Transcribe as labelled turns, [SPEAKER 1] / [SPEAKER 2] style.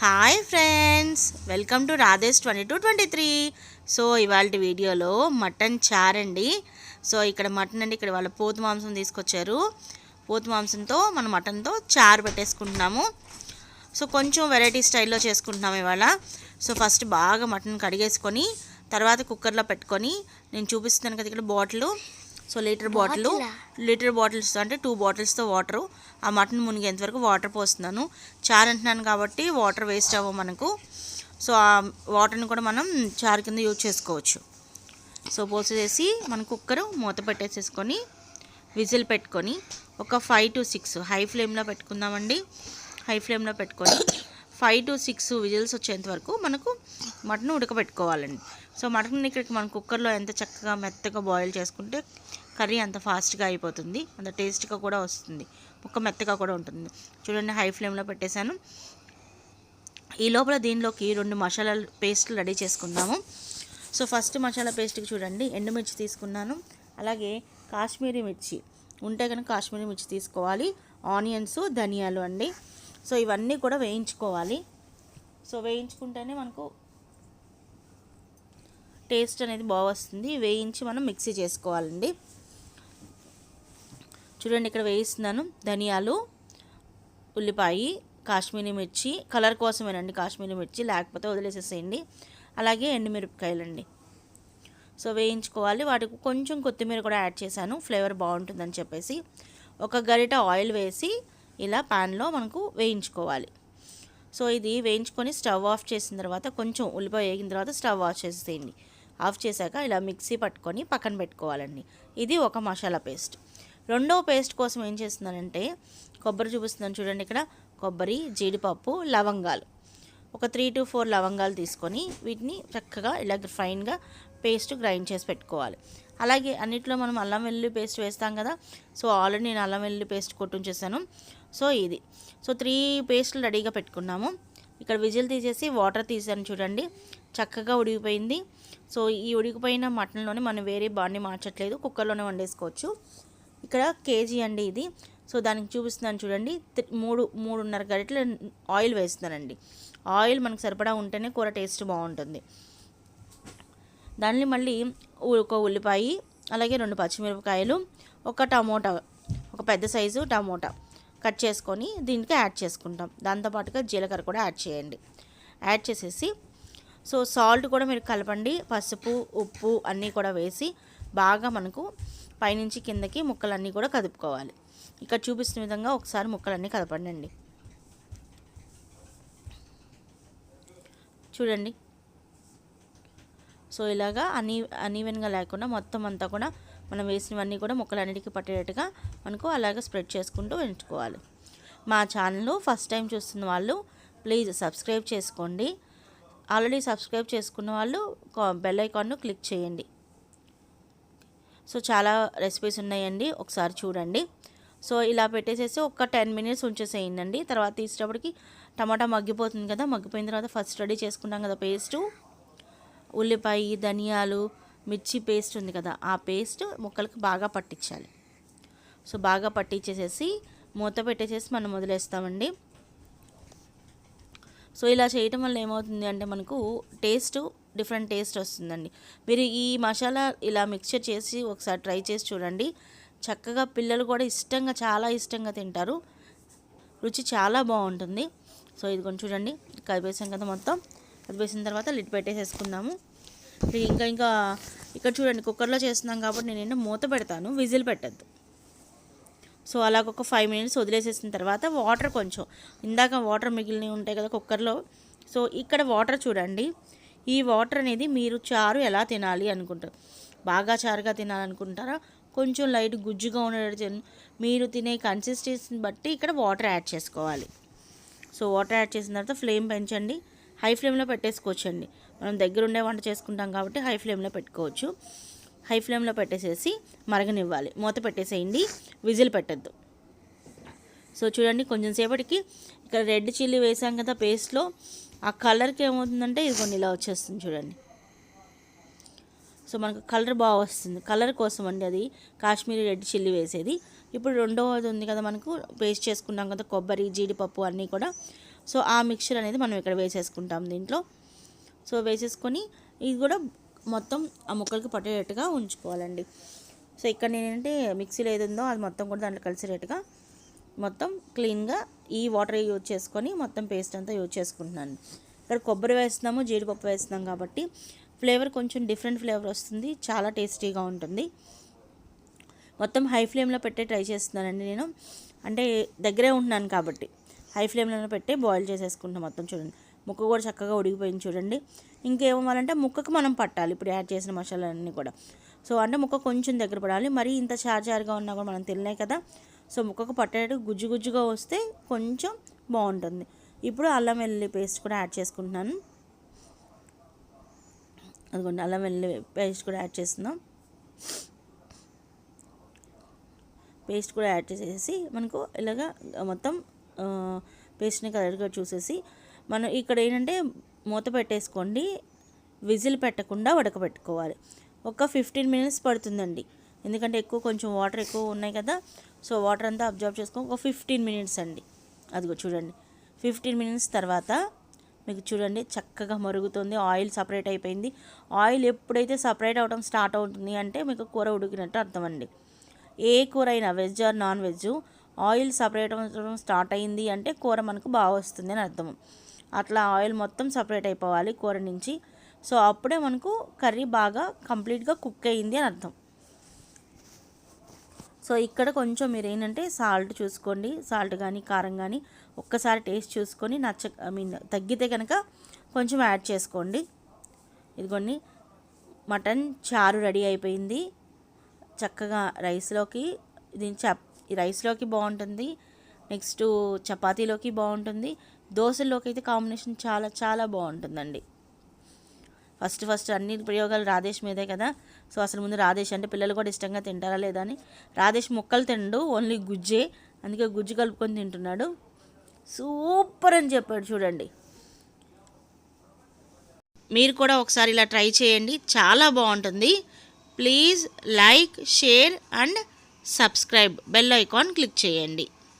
[SPEAKER 1] Hi friends welcome to Radhesh twenty two twenty three so ఇవాళ వీడియోలో mutton చారండి. So ఇక్కడ మటన్ అండి ఇక్కడ వాళ్ళ పోతు మాంసం తీసుకొచ్చారు. పోతు మాంసంతో మన మటన్తో చారు పెట్టేసుకుంటున్నాము. సో కొంచెం వెరైటీ స్టైల్లో చేసుకుంటున్నాము ఇవాళ. సో ఫస్ట్ బాగా మటన్ కడిగేసుకొని తర్వాత కుక్కర్లో పెట్టుకొని నేను చూపిస్తున్నాను కదా ఇక్కడ bottle so litre bottle litre bottles అంటే టూ బాటిల్స్తో వాటరు ఆ మటన్ మునిగేంత వరకు వాటర్ పోస్తున్నాను. చారు అంటున్నాను కాబట్టి వాటర్ వేస్ట్ అవ్వవు మనకు. సో ఆ వాటర్ని కూడా మనం చారు కింద యూజ్ చేసుకోవచ్చు. సో పోసేసి మన కుక్కరు మూత పెట్టేసేసుకొని విజిల్ పెట్టుకొని ఒక ఫైవ్ టు సిక్స్ హై ఫ్లేమ్లో పెట్టుకుందామండి. హై ఫ్లేమ్లో పెట్టుకొని ఫైవ్ టు సిక్స్ విజిల్స్ వచ్చేంత వరకు మనకు మటన్ ఉడకబెట్టుకోవాలండి. సో మటన్ ఇక్కడికి మనం కుక్కర్లో ఎంత చక్కగా మెత్తగా బాయిల్ చేసుకుంటే కర్రీ అంత ఫాస్ట్గా అయిపోతుంది. అంత టేస్ట్గా కూడా వస్తుంది. ముక్క మెత్తగా కూడా ఉంటుంది. చూడండి హై ఫ్లేమ్లో పెట్టేశాను. ఈ లోపల దీనిలోకి రెండు మసాలా పేస్ట్లు రెడీ చేసుకుందాము. సో ఫస్ట్ మసాలా పేస్ట్కి చూడండి ఎండుమిర్చి తీసుకున్నాను. అలాగే కాశ్మీరీ మిర్చి. ఉంటే కనుక కాశ్మీరీ మిర్చి తీసుకోవాలి. ఆనియన్స్ ధనియాలు అండి. సో ఇవన్నీ కూడా వేయించుకోవాలి. సో వేయించుకుంటేనే మనకు టేస్ట్ అనేది బాగా వస్తుంది. వేయించి మనం మిక్సీ చేసుకోవాలండి. చూడండి ఇక్కడ వేయిస్తున్నాను. ధనియాలు ఉల్లిపాయ కాశ్మీరీ మిర్చి కలర్ కోసమేనండి కాశ్మీరీ మిర్చి లేకపోతే వదిలేసేసేయండి. అలాగే ఎండుమిరపకాయలండి. సో వేయించుకోవాలి. వాటికి కొంచెం కొత్తిమీర కూడా యాడ్ చేశాను. ఫ్లేవర్ బాగుంటుందని చెప్పేసి. ఒక గరిట ఆయిల్ వేసి ఇలా ప్యాన్లో మనకు వేయించుకోవాలి. సో ఇది వేయించుకొని స్టవ్ ఆఫ్ చేసిన తర్వాత కొంచెం ఉల్లిపాయ వేగిన తర్వాత స్టవ్ ఆఫ్ చేసేయండి ఆఫ్ చేశాక ఇలా మిక్సీ పట్టుకొని పక్కన పెట్టుకోవాలండి. ఇది ఒక మసాలా పేస్ట్. రెండో పేస్ట్ కోసం ఏం చేస్తున్నానంటే కొబ్బరి చూపిస్తున్నాను చూడండి ఇక్కడ. కొబ్బరి జీడిపప్పు లవంగాలు. ఒక త్రీ టు ఫోర్ లవంగాలు తీసుకొని వీటిని చక్కగా ఇలా ఫైన్గా పేస్ట్ గ్రైండ్ చేసి పెట్టుకోవాలి. అలాగే అన్నిట్లో మనం అల్లం వెల్లుల్లి పేస్ట్ వేస్తాం కదా. సో ఆల్రెడీ నేను అల్లం వెల్లుల్లి పేస్ట్ కొట్టుంచేసాను సో ఇది. సో త్రీ పేస్ట్లు రెడీగా పెట్టుకున్నాము. ఇక్కడ విజిల్ తీసేసి వాటర్ తీసాను చూడండి. చక్కగా ఉడికిపోయింది. సో ఈ ఉడికిపోయిన మటన్లోనే మనం వేరే బాడీ మార్చట్లేదు. కుక్కర్లోనే వండేసుకోవచ్చు. ఇక్కడ కేజీ అండి ఇది. సో దానికి చూపిస్తున్నాను చూడండి. మూడు మూడున్నర గరిటెల ఆయిల్ వేస్తున్నానండి. ఆయిల్ మనకు సరిపడా ఉంటేనే కూర టేస్ట్ బాగుంటుంది. దాన్ని మళ్ళీ ఒక ఉల్లిపాయ అలాగే రెండు పచ్చిమిరపకాయలు ఒక టమోటా ఒక పెద్ద సైజు టమోటా. కట్ చేసుకొని దీనికి యాడ్ చేసుకుంటాం. దాంతోపాటుగా జీలకర్ర కూడా యాడ్ చేయండి. యాడ్ చేసేసి సో సాల్ట్ కూడా మీరు కలపండి. పసుపు ఉప్పు అన్నీ కూడా వేసి బాగా మనకు పైనుంచి కిందకి ముక్కలన్నీ కూడా కదుపుకోవాలి. ఇక్కడ చూపిస్తున్న విధంగా ఒకసారి ముక్కలన్నీ కదపండి చూడండి. సో ఇలాగా అనీ అనీవెన్గా లేకుండా మొత్తం అంతా కూడా మనం వేసినవన్నీ కూడా ముక్కలన్నిటికీ పట్టేటట్టుగా మనకు అలాగే స్ప్రెడ్ చేసుకుంటూ ఉంచుకోవాలి మా ఛానల్ ఫస్ట్ టైం చూస్తున్న వాళ్ళు ప్లీజ్ సబ్స్క్రైబ్ చేసుకోండి. ఆల్రెడీ సబ్స్క్రైబ్ చేసుకున్న వాళ్ళు బెల్ ఐకాన్ను క్లిక్ చేయండి. సో చాలా రెసిపీస్ ఉన్నాయండి. ఒకసారి చూడండి. సో ఇలా పెట్టేసేసి ఒక టెన్ మినిట్స్ ఉంచేసేయండి తర్వాత తీసేటప్పటికి టమాటా మగ్గిపోతుంది కదా మగ్గిపోయిన తర్వాత ఫస్ట్ రెడీ చేసుకున్నాం కదా పేస్టు. ఉల్లిపాయ ధనియాలు మిర్చి పేస్ట్ ఉంది కదా ఆ పేస్ట్ ముక్కలకు బాగా పట్టించాలి. సో బాగా పట్టించేసేసి మూత పెట్టేసేసి మనం వదిలేస్తామండి. సో ఇలా చేయటం వల్ల ఏమవుతుంది అంటే మనకు టేస్ట్ డిఫరెంట్ టేస్ట్ వస్తుందండి. మీరు ఈ మసాలా ఇలా మిక్చర్ చేసి ఒకసారి ట్రై చేసి చూడండి. చక్కగా పిల్లలు కూడా ఇష్టంగా చాలా ఇష్టంగా తింటారు. రుచి చాలా బాగుంటుంది. సో ఇది కొంచెం చూడండి కలిపేసాం కదా మొత్తం. కలిపేసిన తర్వాత లిట్ పెట్టేసేసుకుందాము. ఇంకా ఇంకా ఇక్కడ చూడండి కుక్కర్లో చేస్తున్నాం కాబట్టి నేను ఏంటో మూత పెడతాను విజిల్ పెట్టద్దు. సో అలాగ ఒక ఫైవ్ మినిట్స్ వదిలేసేసిన తర్వాత వాటర్ కొంచెం. ఇందాక వాటర్ మిగిలినవి ఉంటాయి కదా కుక్కర్లో సో ఇక్కడ వాటర్ చూడండి ఈ వాటర్ అనేది మీరు చారు ఎలా తినాలి అనుకుంటారు? బాగా చారుగా తినాలనుకుంటారా? కొంచెం లైట్ గుజ్జుగా ఉండేది మీరు తినే కన్సిస్టెన్సీని బట్టి ఇక్కడ వాటర్ యాడ్ చేసుకోవాలి. సో వాటర్ యాడ్ చేసిన తర్వాత ఫ్లేమ్ పెంచండి. హై ఫ్లేమ్లో పెట్టేసుకోవచ్చండి. మనం దగ్గరుండే వంట చేసుకుంటాం కాబట్టి హై ఫ్లేమ్లో పెట్టుకోవచ్చు. హై ఫ్లేమ్లో పెట్టేసేసి మరగనివ్వాలి. మూత పెట్టేసేయండి. విజిల్ పెట్టద్దు. సో చూడండి కొంచెం సేపటికి ఇక్కడ రెడ్ చిల్లీ వేసాం కదా పేస్ట్లో. ఆ కలర్కి ఏమవుతుందంటే ఇది కొన్ని ఇలా వచ్చేస్తుంది చూడండి. సో మనకు కలర్ బాగా వస్తుంది. కలర్ కోసం అండి అది. కాశ్మీరీ రెడ్ చిల్లీ వేసేది. ఇప్పుడు రెండవది ఉంది కదా మనకు పేస్ట్ చేసుకున్నాం కదా కొబ్బరి జీడిపప్పు అన్నీ కూడా. సో ఆ మిక్చర్ అనేది మనం ఇక్కడ వేసేసుకుంటాం దీంట్లో. సో వేసేసుకొని ఇది కూడా మొత్తం ఆ ముక్కలకి పట్టేటట్టుగా ఉంచుకోవాలండి. సో ఇక్కడ నేనంటే మిక్సీలో ఏది ఉందో అది మొత్తం కూడా దాంట్లో కలిసేటట్టుగా మొత్తం క్లీన్గా ఈ వాటర్ యూజ్ చేసుకొని మొత్తం పేస్ట్ అంతా యూజ్ చేసుకుంటున్నాను. ఇక్కడ కొబ్బరి వేస్తున్నాము జీడిపప్పు వేస్తున్నాం కాబట్టి ఫ్లేవర్ కొంచెం డిఫరెంట్ ఫ్లేవర్ వస్తుంది చాలా టేస్టీగా ఉంటుంది. మొత్తం హై ఫ్లేమ్లో పెట్టే ట్రై చేస్తున్నానండి నేను. అంటే దగ్గరే ఉంటున్నాను కాబట్టి హై ఫ్లేమ్లో పెట్టి బాయిల్ చేసేసుకుంటున్నాను మొత్తం చూడండి. ముక్క కూడా చక్కగా ఉడికిపోయింది చూడండి. ఇంకేమవ్వాలంటే ముక్కకు మనం పట్టాలి. ఇప్పుడు యాడ్ చేసిన మసాలాలన్నీ కూడా. సో అంటే ముక్క కొంచెం దగ్గర పడాలి. మరీ ఇంత చార్జార్గా ఉన్నా కూడా మనం తినలే కదా. సో ముక్కకు పట్టేటట్టు గుజ్జు గుజ్జుగా వస్తే కొంచెం బాగుంటుంది. ఇప్పుడు అల్లం వెల్లుల్లి పేస్ట్ కూడా యాడ్ చేసుకుంటున్నాను. అదిగోండి అల్లం వెల్లుల్లి పేస్ట్ కూడా యాడ్ చేస్తున్నాం. పేస్ట్ కూడా యాడ్ చేసేసి మనకు ఇలాగా మొత్తం పేస్ట్ని కలర్గా చూసేసి మనం ఇక్కడ ఏంటంటే మూత పెట్టేసుకోండి విజిల్ పెట్టకుండా ఉడకబెట్టుకోవాలి ఒక ఫిఫ్టీన్ మినిట్స్ పడుతుందండి. ఎందుకంటే ఎక్కువ కొంచెం వాటర్ ఎక్కువ ఉన్నాయి కదా సో వాటర్ అంతా అబ్జర్వ్ చేసుకో ఒక ఫిఫ్టీన్ మినిట్స్ అండి. అదిగో చూడండి. ఫిఫ్టీన్ మినిట్స్ తర్వాత మీకు చూడండి చక్కగా మరుగుతుంది ఆయిల్ సపరేట్ అయిపోయింది. ఆయిల్ ఎప్పుడైతే సపరేట్ అవడం స్టార్ట్ అవుతుంది అంటే మీకు కూర ఉడికినట్టు అర్థం అండి ఏ కూర అయినా veg or non veg oil separate అవ్వడం స్టార్ట్ అయింది అంటే కూర మనకు బాగా వస్తుంది అని అర్థం అట్లా ఆయిల్ మొత్తం సపరేట్ అయిపోవాలి కూర నుంచి. సో అప్పుడే మనకు కర్రీ బాగా కంప్లీట్గా కుక్ అయ్యింది అని అర్థం. సో ఇక్కడ కొంచెం మీరు ఏంటంటే సాల్ట్ చూసుకోండి. సాల్ట్ కానీ కారం కానీ ఒక్కసారి టేస్ట్ చూసుకొని నచ్చ ఐ మీన్ తగ్గితే కనుక కొంచెం యాడ్ చేసుకోండి. ఇదిగోండి మటన్ చారు రెడీ అయిపోయింది. చక్కగా రైస్లోకి ఇది చప్ రైస్లోకి బాగుంటుంది. నెక్స్ట్ చపాతీలోకి బాగుంటుంది. దోశల్లోకి అయితే కాంబినేషన్ చాలా చాలా బాగుంటుందండి. ఫస్ట్ ఫస్ట్ అన్ని ప్రయోగాలు రాధేష్ మీదే కదా. సో అసలు ముందు రాధేష్ అంటే పిల్లలు కూడా ఇష్టంగా తింటారా లేదా అని. రాధేష్ ముక్కలు తిండు ఓన్లీ గుజ్జే. అందుకే గుజ్జు కలుపుకొని తింటున్నాడు. సూపర్ అని చెప్పాడు చూడండి. మీరు కూడా ఒకసారి ఇలా ట్రై చేయండి. చాలా బాగుంటుంది. Please like share and subscribe. Bell icon click చేయండి.